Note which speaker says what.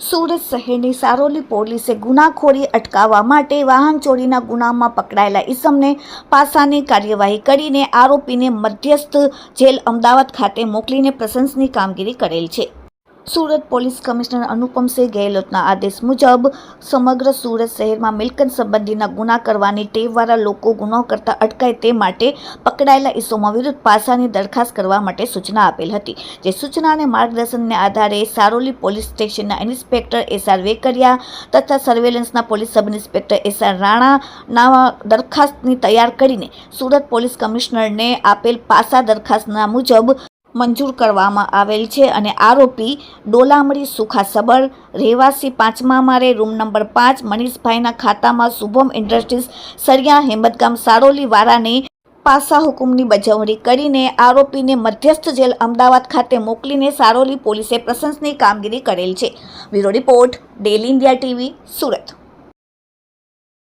Speaker 1: સુરત શહેરની સારોલી પોલીસે ગુનાખોરી અટકાવવા માટે વાહન ચોરીના ગુનામાં પકડાયેલા ઈસમને પાસાની કાર્યવાહી કરીને આરોપીને મધ્યસ્થ જેલ અમદાવાદ ખાતે મોકલીને પ્રશંસની કામગીરી કરેલ છે. સુરત પોલીસ કમિશનર અનુપમસિંહ ગેહલોતના આદેશ મુજબ સમગ્ર સુરત શહેરમાં મિલકત સંબંધીના ગુના કરવાની ટેવવાળા લોકો ગુનો કરતા અટકાય તે માટે પકડાયેલા ઈસમો વિરુદ્ધ પાસાની દરખાસ્ત કરવા માટે સૂચના આપેલ હતી. જે સૂચના અને માર્ગદર્શનને આધારે સારોલી પોલીસ સ્ટેશનના ઇન્સ્પેક્ટર એસ આર વેકરિયા તથા સર્વેલન્સના police sub inspector S R રાણાના દરખાસ્તની તૈયાર કરીને સુરત પોલીસ કમિશનરને આપેલ પાસા દરખાસ્તના મુજબ મંજૂર કરવામાં આવેલ છે અને આરોપી ડોલામડી સુખા સબર રહેવાસી પાંચમા મારે, રૂમ નંબર પાંચ, મનીષભાઈના ખાતામાં શુભમ ઇન્ડસ્ટ્રીઝ, સરિયા હેમતગામ, સારોલી વાળાને પાસા હુકુમની બજવણી કરીને આરોપીને મધ્યસ્થ જેલ અમદાવાદ ખાતે મોકલીને સારોલી પોલીસે પ્રશંસની કામગીરી કરેલ છે. Bureau report daily India TV, Surat.